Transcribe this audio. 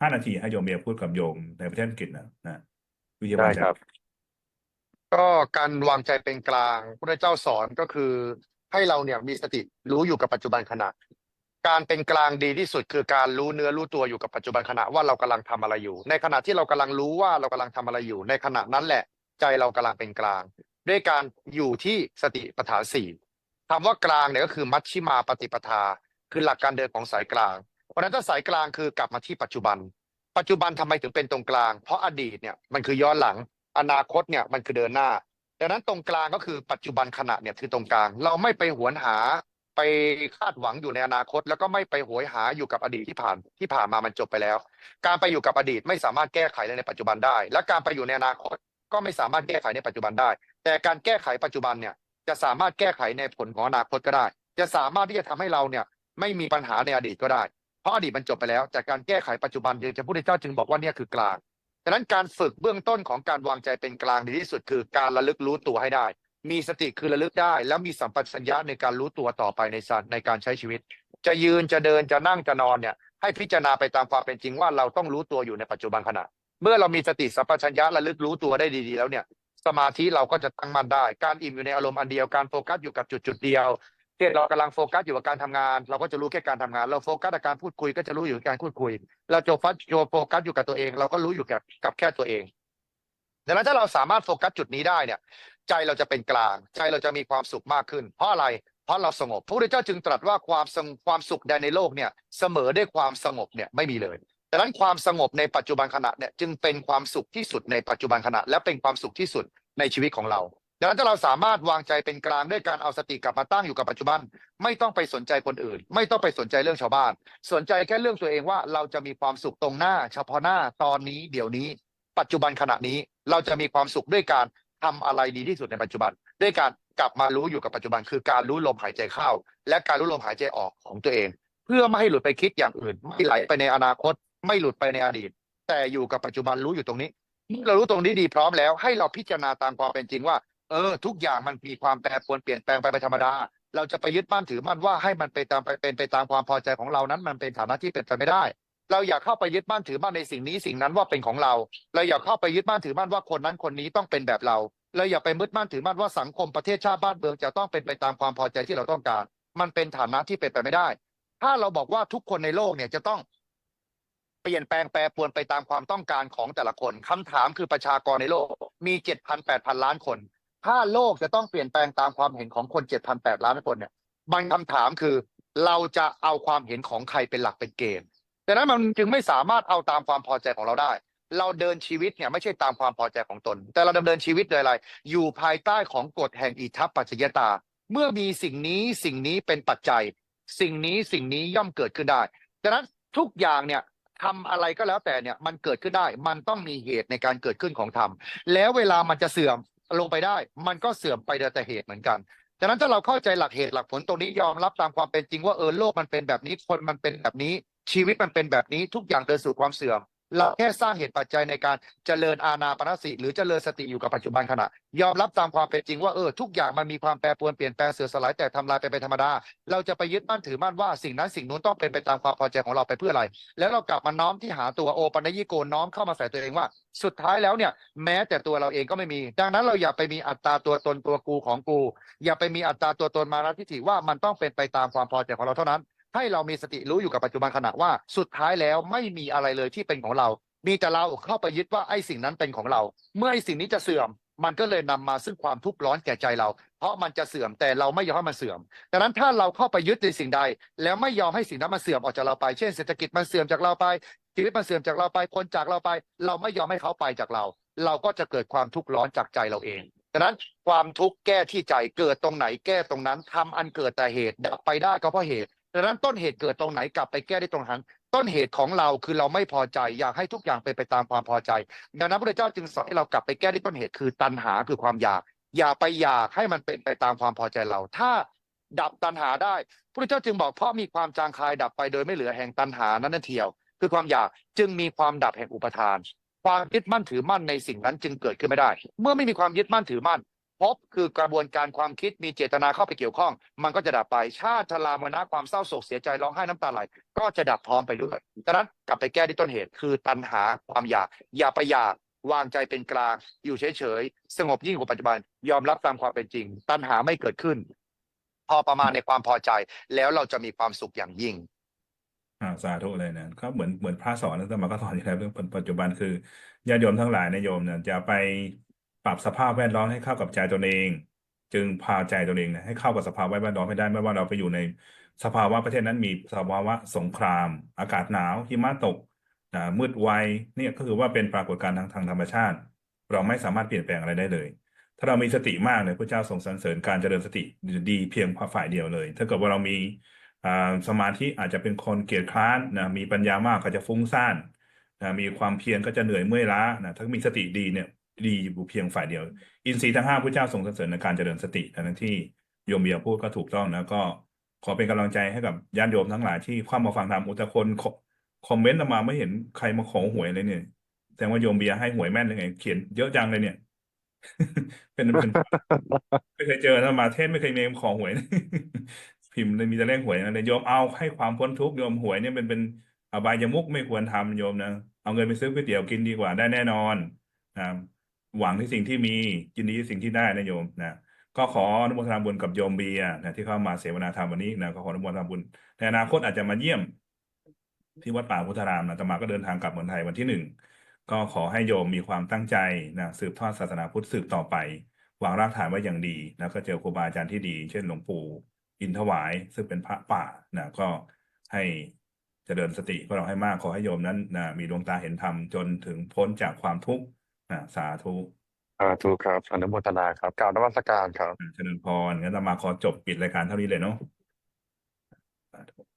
ห้านาทีให้โยมเบียร์พูดกับโยมในประเทศอังกฤษนะนะวิธีได้วางใจครับ ก็การวางใจเป็นกลางพระเจ้าสอนก็คือให้เราเนี่ยมีสติรู้อยู่กับปัจจุบันขณะ การเป็นกลางดีที่สุดคือการรู้เนื้อรู้ตัวอยู่กับปัจจุบันขณะว่าเรากำลังทำอะไรอยู่ ในขณะที่เรากำลังรู้ว่าเรากำลังทำอะไรอยู่ ในขณะนั้นแหละใจเรากำลังเป็นกลาง ด้วยการอยู่ที่สติปัฏฐานสี่คำว่ากลางเนี่ยก็คือมัชชิมาปฏิปทา คือหลักการเดินของสายกลางเพ ราะฉะนั้นถ้าสายกลางคือกลับมาที่ปัจจุบัน ปัจจุบันทำไมถึงเป็นตรงกลาง เพราะอดีตเนี่ยมันคือย้อนหลัง อนาคตเนี่ยมันคือเดินหน้า ดังนั้นตรงกลางก็คือปัจจุบันขณะเนี่ยคือตรงกลาง เราไม่ไปหวนหาไปคาดหวังอยู่ในอนาคต แล้วก็ไม่ไปหวยหาอยู่กับอดีตที่ผ่านที่ผ่านมามันจบไปแล้ว การไปอยู่กับอดีตไม่สามารถแก้ไขในปัจจุบันได้ และการไปอยู่ในอนาคตก็ไม่สามารถแก้ไขในปัจจุบันได้ แต่การแก้ไขปัจจุบันเนี่ยจะสามารถแก้ไขในผลของอนาคตก็ได้ จะสามารถที่จะทำให้เราเนี่ยไม่มีปัญหาในอดีตก็ได้ เพราะอดีตมันจบไปแล้ว แต่การแก้ไขปัจจุบันจึงจะพุทธเจ้าจึงบอกว่าเนี่ยคือกลางดังนั้นการฝึกเบื้องต้นของการวางใจเป็นกลางดีที่สุดคือการระลึกรู้ตัวให้ได้ มีสติคือระลึกได้ แล้วมีสัมปชัญญะในการรู้ตัวต่อไปในสัตในการใช้ชีวิต จะยืนจะเดินจะนั่งจะนอนเนี่ยให้พิจารณาไปตามความเป็นจริงว่าเราต้องรู้ตัวอยู่ในปัจจุบันขณะ เมื่อเรามีสติสัมปชัญญะระลึกรู้ตัวได้ดีๆ แล้วเนี่ยสมาธิเราก็จะตั้งมั่นได้ การอิ่มอยู่ในอารมณ์อันเดียว การโฟกัสอยู่กับจุดจุดเดียว เช่นเรากำลังโฟกัสอยู่กับการทำงาน เราก็จะรู้แค่การทำงาน เราโฟกัสกับการพูดคุยก็จะรู้อยู่กับการพูดคุย เราจะโฟกัสโฟกัสอยู่กับตัวเอง เราก็รู้อยู่กับกับแค่ตัวเองดังนั้นถ้าเราสามารถโฟกัสจุดนี้ได้เนี่ย ใจเราจะเป็นกลาง ใจเราจะมีความสุขมากขึ้น เพราะอะไร เพราะเราสงบพระพุทธเจ้าจึงตรัสว่าความสงความสุขใดในโลกเนี่ยเสมอด้วยความสงบเนี่ยไม่มีเลยดังนั้นความสงบในปัจจุบันขณะเนี่ยจึงเป็นความสุขที่สุดในปัจจุบันขณะและเป็นความสุขที่สุดในชีวิตของเรา ดังนั้นถ้าเราสามารถวางใจเป็นกลางด้วยการเอาสติกลับมาตั้งอยู่กับปัจจุบัน ไม่ต้องไปสนใจคนอื่น ไม่ต้องไปสนใจเรื่องชาวบ้าน สนใจแค่เรื่องตัวเองว่าเราจะมีความสุขตรงหน้า เฉพาะหน้าตอนนี้เดี๋ยวนี้ ปัจจุบันขณะนี้เราจะมีความสุขด้วยการทำอะไรดีที่สุดในปัจจุบัน ด้วยการกลับมารู้อยู่กับปัจจุบัน คือการรู้ลมหายใจเข้า และการรู้ลมหายใจออกของตัวเอง เพื่อไม่ให้หลุดไปคิดอย่างอื่น ไม่ไหลไปในอนาคต ไม่หลุดไปในอดีต แต่อยู่กับปัจจุบันรู้อยู่ตรงนี้เมื่อเรารู้ตรงนี้ดีพร้อมแล้วให้เราพิจารณาตามความเป็นจริงว่า เออทุกอย่างมันมีความแปรปรวนเปลี่ยนแปลงไปเป็นธรรมดา เราจะไปยึดมั่นถือมั่นว่าให้มันไปตามไปเป็นไปตามความพอใจของเรานั้นมันเป็นฐานะที่เป็นไปไม่ได้ เราอยากเข้าไปยึดมั่นถือมั่นในสิ่งนี้สิ่งนั้นว่าเป็นของเรา เราอยากเข้าไปยึดมั่นถือมั่นว่าคนนั้นคนนี้ต้องเป็นแบบเรา เราอย่าไปมึดมั่นถือมั่นว่าสังคมประเทศชาติบ้านเมืองจะต้องเป็นไปตามความพอใจที่เราต้องการ มันเป็นฐานะที่เป็นไปไม่ได้ ถ้าเราบอกว่าทุกคนในโลกเนี่ยจะต้องเปลี่ยนแปลงแปรปรวนไปตามความต้องการของแต่ละคนคำถามคือประชากรในโลกมีเจ็ดพันแปดพันล้านคน ถ้าโลกจะต้องเปลี่ยนแปลงตามความเห็นของคนเจ็ดพันแปดล้านคนเนี่ยมันคำถามคือ เราจะเอาความเห็นของใครเป็นหลักเป็นเกณฑ์ดังนั้นมันจึงไม่สามารถเอาตามความพอใจของเราได้ เราเดินชีวิตเนี่ยไม่ใช่ตามความพอใจของตน แต่เราดำเนินชีวิตโดยอะไร อยู่ภายใต้ของกฎแห่งอิทัปปัจจยตา เมื่อมีสิ่งนี้สิ่งนี้เป็นปัจจัย สิ่งนี้สิ่งนี้ย่อมเกิดขึ้นได้ดังนั้นทุกอย่างเนี่ยทำอะไรก็แล้วแต่เนี่ยมันเกิดขึ้นได้ มันต้องมีเหตุในการเกิดขึ้นของธรรมแล้วเวลามันจะเสื่อม ลงไปได้ มันก็เสื่อมไปโดยแต่เหตุเหมือนกันดังนั้นถ้าเราเข้าใจหลักเหตุหลักผลตรงนี้ยอมรับตามความเป็นจริงว่าเออโลกมันเป็นแบบนี้คนมันเป็นแบบนี้ ชีวิตมันเป็นแบบนี้ทุกอย่างเดินสู่ความเสื่อม เราแค่สร้างเหตุปัจจัยในการเจริญอาณาปณสิหรือเจริญสติอยู่กับปัจจุบันขณะ ยอมรับตามความเป็นจริงว่าเออทุกอย่างมันมีความแปรปรวนเปลี่ยนแปลงเสื่อมสลายแต่ทำลายไปเป็นธรรมดา เราจะไปยึดมั่นถือมั่นว่าสิ่งนั้นสิ่งนู้นต้องเป็นไปตามความพอใจของเราไปเพื่ออะไร แล้วเรากลับมาน้อมที่หาตัวโอปัญญิโกน้อมเข้ามาใส่ตัวเองว่า สุดท้ายแล้วเนี่ยแม้แต่ตัวเราเองก็ไม่มี ดังนั้นเราอย่าไปมีอัตราตัวตนตัวกูของกู อย่าไปมีอัตราตัวตนมานะทิฏฐิว่ามันต้องเป็นไปตามความพอใจของเราเท่านั้น ให้เรามีสติรู้อยู่กับปัจจุบันขณะว่า สุดท้ายแล้วไม่มีอะไรเลยที่เป็นของเรา มีแต่เราเข้าไปยึดว่าไอ้สิ่งนั้นเป็นของเรา เมื่อไอ้สิ่งนี้จะเสื่อม มันก็เลยนำมาซึ่งความทุกข์ร้อนแก่ใจเรา เพราะมันจะเสื่อมแต่เราไม่ยอมให้มันเสื่อมดังนั้นถ้าเราเข้าไปยึดในสิ่งใด แล้วไม่ยอมให้สิ่งนั้นมันเสื่อมออกจากเราไป เช่นเศรษฐกิจมันเสื่อมจากเราไปชีวิตมันเสื่อมจากเราไปคนจากเราไป เราไม่ยอมให้เขาไปจากเรา เราก็จะเกิดความทุกข์ร้อนจากใจเราเองดังนั้นความทุกข์แก้ที่ใจเกิดตรงไหนแก้ตรงนั้นทำอันเกิดแต่เหตุดับไปได้ก็เพราะเหตุ ดังนั้นต้นเหตุเกิดตรงไหนกลับไปแก้ได้ตรงนั้น ต้นเหตุของเราคือเราไม่พอใจอยากให้ทุกอย่างเป็นไปตามความพอใจ ดังนั้นพระเจ้าจึงสอนให้เรากลับไปแก้ที่ต้นเหตุคือตัณหาคือความอยาก อย่าไปอยากให้มันเป็นไปตามความพอใจเรา ถ้าดับตัณหาได้พระเจ้าจึงบอกเพราะมีความจางคายดับไปโดยไม่เหลือแห่งตัณหานั้นนั่นเทียว คือความอยากจึงมีความดับแห่งอุปทาน ความยึดมั่นถือมั่นในสิ่งนั้นจึงเกิดขึ้นไม่ได้ เมื่อไม่มีความยึดมั่นถือมั่น ภพคือกระบวนการความคิดมีเจตนาเข้าไปเกี่ยวข้อง มันก็จะดับไปชาติชรามรณะความเศร้าโศกเสียใจร้องไห้น้ำตาไหลก็จะดับพร้อมไปด้วยดังนั้นกลับไปแก้ที่ต้นเหตุคือตัณหาความอยาก อย่าไปอยากวางใจเป็นกลาง อยู่เฉยๆ สงบยิ่งกว่าปัจจุบัน ยอมรับตามความเป็นจริง ตัณหาไม่เกิดขึ้น พอประมาณในความพอใจ แล้วเราจะมีความสุขอย่างยิ่งอ่าสาธุเลยนะก็เหมือนเหมือนพระสอนนะแต่มาก็สอนอยู่แล้วเรื่องปัจจุบันคือญาติโยมทั้งหลายนะโยมเนี่ยจะไป ปรับสภาพแวดล้อมให้เข้ากับใจตนเอง จึงพาใจตนเองนี่ยให้เข้ากับสภาพแวดล้อมให้ได้ไม่ว่าเราไปอยู่ในสภาวะประเทศนั้นมีสภาวะสงคราม อากาศหนาวหิมะตกมืดไวเนี่ยก็คือว่าเป็นปรากฏการณ์ทางทางธรรมชาติ เราไม่สามารถเปลี่ยนแปลงอะไรได้เลย ถ้าเรามีสติมากเนี่ยพระเจ้าทรงสรรเสริญการเจริญสติดีเพียงฝ่ายเดียวเลย ถ้าเกิดว่าเรามีสมาธิอาจจะเป็นคนเกียจคร้านนะมีปัญญามากก็จะฟุ้งซ่านนะมีความเพียรก็จะเหนื่อยเมื่อยล้านะถ้ามีสติดีเนี่ย ดีอยู่เพียงฝ่ายเดียว อินทรีย์ทั้งห้าพระเจ้าทรงสรรเสริญในการเจริญสติดังนั้นที่โยมเบียร์พูดก็ถูกต้องนะก็ขอเป็นกำลังใจให้กับญาติโยมทั้งหลายที่เข้ามาฟังธรรมอุตคนคอคอมเมนต์มาไม่เห็นใครมาขอหวยเลยเนี่ยแสดงว่าโยมเบียร์ให้หวยแม่นเลยไง เขียนเยอะจังเลยเนี่ย เป็นเป็นไม่เคยเจอนะมาเทศไม่เคยเนมของหวย พิมพ์เลยมีแต่เลขหวยนะโยมเอาให้ความพ้นทุกข์โยมหวยเนี่ยเป็นเป็นอบายมุขไม่ควรทำโยมนะ เอาเงินไปซื้อก๋วยเตี๋ยวกินดีกว่าได้แน่นอนนะ หวังที่สิ่งที่มียินดีสิ่งที่ได้นะโยมนะก็ขออนุโมทนาบุญกับโยมเบียนะที่เข้ามาเสวนาธรรมวันนี้นะก็ขออนุโมทนาบุญในอนาคตอาจจะมาเยี่ยม ที่วัดป่าพุทธารามนะตมาก็เดินทางกลับเมืองไทยวันที่หนึ่งก็ขอให้โยมมีความตั้งใจนะสืบทอดศาสนาพุทธสืบต่อไปวางรากฐานไว้อย่างดี แล้วก็เจอครูบาอาจารย์ที่ดี เช่นหลวงปู่อินทวาย ซึ่งเป็นพระป่านะก็ให้เจริญสติก็เราให้มากขอให้โยมนั้นนะมีดวงตาเห็นธรรมจนถึงพ้นจากความทุกข์ อ่าสาธุอ่าถูกครับอนุโมทนาครับกล่าวนมัสการครับเจริญพรงั้นอาตมาขอจบปิดรายการเท่านี้เลยเนาะสาธุ